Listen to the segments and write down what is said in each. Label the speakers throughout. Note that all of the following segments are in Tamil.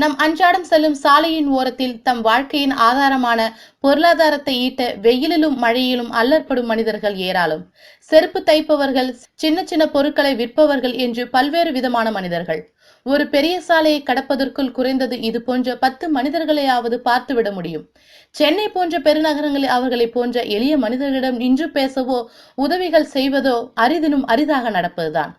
Speaker 1: நம் அன்றாடம் செல்லும் சாலையின் ஓரத்தில் தம் வாழ்க்கையின் ஆதாரமான பொருளாதாரத்தை ஈட்ட வெயிலிலும் மழையிலும் அல்லற்படும் மனிதர்கள் ஏராளம். செருப்பு தைப்பவர்கள் சின்ன சின்ன பொருட்களை விற்பவர்கள் என்று பல்வேறு விதமான மனிதர்கள். ஒரு பெரிய சாலையை கடப்பதற்குள் குறைந்தது இது போன்ற பத்து மனிதர்களையாவது பார்த்துவிட முடியும். சென்னை போன்ற பெருநகரங்களில் அவர்களை போன்ற எளிய மனிதர்களிடம் நின்று பேசவோ உதவிகள் செய்வதோ அரிதினும் அரிதாக நடப்பதுதான்.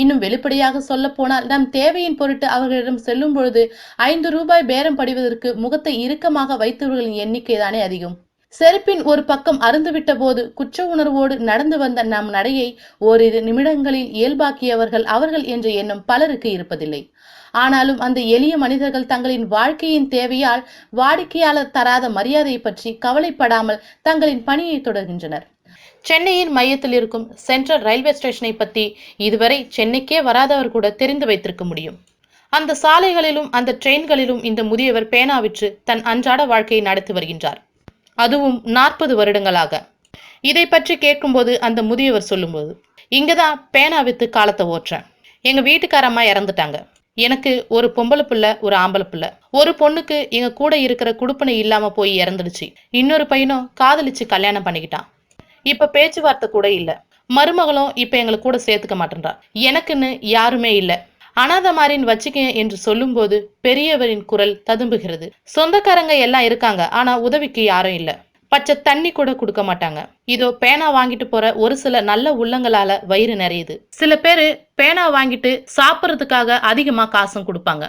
Speaker 1: இன்னும் வெளிப்படையாக சொல்ல போனால் நம் தேவையின் பொருட்டு அவர்களிடம் செல்லும் பொழுது ஐந்து ரூபாய் பேரம் படிவதற்கு முகத்தை இறுக்கமாக வைத்தவர்களின் எண்ணிக்கை தானே அதிகம். செருப்பின் ஒரு பக்கம் அருந்துவிட்ட போது குற்ற உணர்வோடு நடந்து வந்த நம் நடையை ஓரிரு நிமிடங்களில் இயல்பாக்கியவர்கள் அவர்கள் என்ற எண்ணம் பலருக்கு இருப்பதில்லை. ஆனாலும் அந்த எளிய மனிதர்கள் தங்களின் வாழ்க்கையின் தேவையால் வாடிக்கையாளர் தராத மரியாதை பற்றி கவலைப்படாமல் தங்களின் பணியை தொடர்கின்றனர். சென்னையின் மையத்தில் இருக்கும் சென்ட்ரல் ரயில்வே ஸ்டேஷனை பற்றி இதுவரை சென்னைக்கே வராதவர் கூட தெரிந்து வைத்திருக்க முடியும். அந்த சாலைகளிலும் அந்த ட்ரெயின்களிலும் இந்த முதியவர் பேனா விற்று தன் அன்றாட வாழ்க்கையை நடத்தி வருகின்றார். அதுவும் நாற்பது வருடங்களாக. இதை பற்றி கேட்கும்போது அந்த முதியவர் சொல்லும்போது இங்கதான் பேனா வித்து காலத்தை ஓட்டுறேன் எங்க வீட்டுக்காரம்மா இறந்துட்டாங்க. எனக்கு ஒரு பொம்பளை பிள்ளை ஒரு ஆம்பளை பிள்ளை. ஒரு பொண்ணுக்கு எங்க கூட இருக்கிற குடுப்பனை இல்லாம போய் இறந்துடுச்சு. இன்னொரு பையனும் காதலிச்சு கல்யாணம் பண்ணிக்கிட்டான். இப்ப பேச்சுவார்த்தை கூட இல்ல. மருமகளும் இப்ப எங்களை கூட சேர்த்துக்க மாட்டேன்றா. எனக்குன்னு யாருமே இல்ல. அனாதமாரின் வச்சுக்க என்று சொல்லும்போது பெரியவரின் குரல் ததும்புகிறது. சொந்தக்காரங்க எல்லாம் இருக்காங்க ஆனா உதவிக்கு யாரும் இல்ல. பச்சை தண்ணி கூட கொடுக்க மாட்டாங்க. இதோ பேனா வாங்கிட்டு போற ஒரு சில நல்ல உள்ளங்களால வயிறு நிறையுது. சில பேரு பேனா வாங்கிட்டு சாப்பிட்றதுக்காக அதிகமா காசும் கொடுப்பாங்க.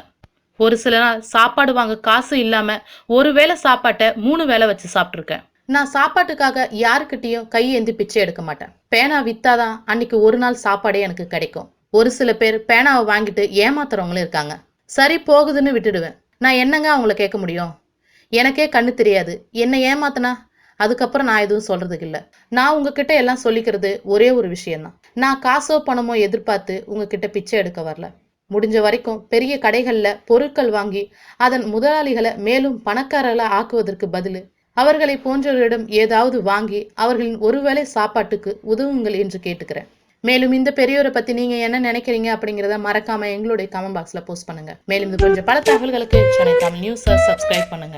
Speaker 1: ஒரு சில நாள் சாப்பாடு வாங்க காசு இல்லாம ஒரு வேளை சாப்பாட்டை மூணு வேளை வச்சு சாப்பிட்ருக்கேன் நான் சாப்பாட்டுக்காக யாருக்கிட்டேயும் கையேந்தி பிச்சை எடுக்க மாட்டேன். பேனா வித்தாதான் அன்னைக்கு ஒரு நாள் சாப்பாடே எனக்கு கிடைக்கும். ஒரு சில பேர் பேனாவை வாங்கிட்டு ஏமாத்துறவங்களும் இருக்காங்க. சரி போகுதுன்னு விட்டுடுவேன். நான் என்னங்க அவங்கள கேட்க முடியும்? எனக்கே கண்ணு தெரியாது. என்னை ஏமாத்தனா? அதுக்கப்புறம் நான் எதுவும் சொல்றதுக்கு இல்லை நான் உங்ககிட்ட எல்லாம் சொல்லிக்கிறது ஒரே ஒரு விஷயம்தான். நான் காசோ பணமோ எதிர்பார்த்து உங்ககிட்ட பிச்சை எடுக்க வரல. முடிஞ்ச வரைக்கும் பெரிய கடைகளில் பொருட்கள் வாங்கி அதன் முதலாளிகளை மேலும் பணக்காரர்களை ஆக்குவதற்கு பதில் அவர்களை போன்றவர்களிடம் ஏதாவது வாங்கி அவர்களின் ஒருவேளை சாப்பாட்டுக்கு உதவுங்கள் என்று கேட்டுக்கிறேன். மேலும் இந்த பெரியோரை பத்தி நீங்க என்ன நினைக்கிறீங்க அப்படிங்கறத மறக்காம எங்களுடைய கமெண்ட் பாக்ஸ்ல போஸ்ட் பண்ணுங்க. மேலும் இது போன்ற பல தகவல்களுக்கு சென்னை தமிழ் நியூஸை சப்ஸ்கிரைப் பண்ணுங்க.